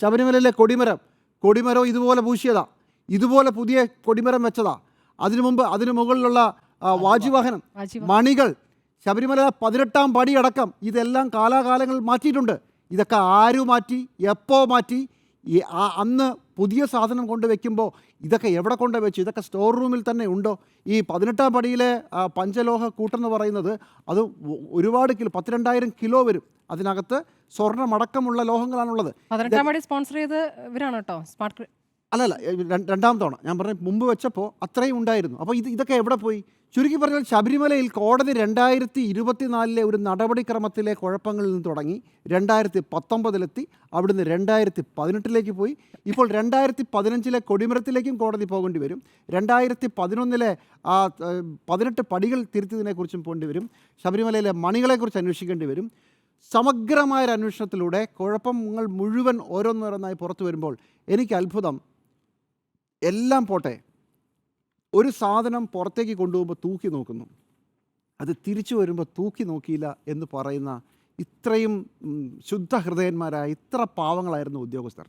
ശബരിമലയിലെ കൊടിമരം കൊടിമരം ഇതുപോലെ പൂശിയതാ. ഇതുപോലെ പുതിയ കൊടിമരം വെച്ചതാ. അതിനു മുമ്പ് അതിനു മുകളിലുള്ള വാജുവാഹനം. മണികൾ ശബരിമല പതിനെട്ടാം പടി അടക്കം ഇതെല്ലാം കാലാകാലങ്ങൾ മാറ്റിയിട്ടുണ്ട്. ഇതൊക്കെ ആരു മാറ്റി എപ്പോ മാറ്റി അന്ന് പുതിയ സാധനം കൊണ്ട് വെക്കുമ്പോൾ ഇതൊക്കെ എവിടെ കൊണ്ട് വെച്ചു? ഇതൊക്കെ സ്റ്റോർ റൂമിൽ തന്നെ ഉണ്ടോ? ഈ പതിനെട്ടാം പടിയിലെ പഞ്ചലോഹ കൂട്ടെന്ന് പറയുന്നത് അത് ഒരുപാട് കിലോ പത്തിരണ്ടായിരം കിലോ വരും. അതിനകത്ത് സ്വർണമടക്കമുള്ള ലോഹങ്ങളാണുള്ളത്. പതിനെട്ടാം പടി സ്പോൺസർ ചെയ്ത് ഇവരാണ് കേട്ടോ സ്മാർട്ട് അല്ലല്ല രണ്ടാം തവണ ഞാൻ പറഞ്ഞ മുമ്പ് വെച്ചപ്പോൾ അത്രയും ഉണ്ടായിരുന്നു. അപ്പോൾ ഇത് ഇതൊക്കെ എവിടെ പോയി? ചുരുക്കി പറഞ്ഞാൽ ശബരിമലയിൽ കോടതി രണ്ടായിരത്തി ഇരുപത്തിനാലിലെ ഒരു നടപടിക്രമത്തിലെ കുഴപ്പങ്ങളിൽ നിന്ന് തുടങ്ങി രണ്ടായിരത്തി പത്തൊമ്പതിലെത്തി അവിടുന്ന് രണ്ടായിരത്തി പതിനെട്ടിലേക്ക് പോയി. ഇപ്പോൾ രണ്ടായിരത്തി പതിനഞ്ചിലെ കൊടിമരത്തിലേക്കും കോടതി പോകേണ്ടി വരും. രണ്ടായിരത്തി പതിനൊന്നിലെ ആ പതിനെട്ട് പടികൾ തിരുത്തിയതിനെക്കുറിച്ചും പോകേണ്ടി വരും. ശബരിമലയിലെ മണികളെക്കുറിച്ച് അന്വേഷിക്കേണ്ടി വരും. സമഗ്രമായൊരു അന്വേഷണത്തിലൂടെ കുഴപ്പങ്ങൾ മുഴുവൻ ഓരോന്നോരോന്നായി പുറത്തു വരുമ്പോൾ എനിക്ക് അത്ഭുതം. എല്ലാം പോട്ടെ ഒരു സാധനം പുറത്തേക്ക് കൊണ്ടുപോകുമ്പോൾ തൂക്കി നോക്കുന്നു. അത് തിരിച്ചു വരുമ്പോൾ തൂക്കി നോക്കിയില്ല എന്ന് പറയുന്ന ഇത്രയും ശുദ്ധ ഹൃദയന്മാരായ ഇത്ര പാവങ്ങളായിരുന്നു ഉദ്യോഗസ്ഥർ.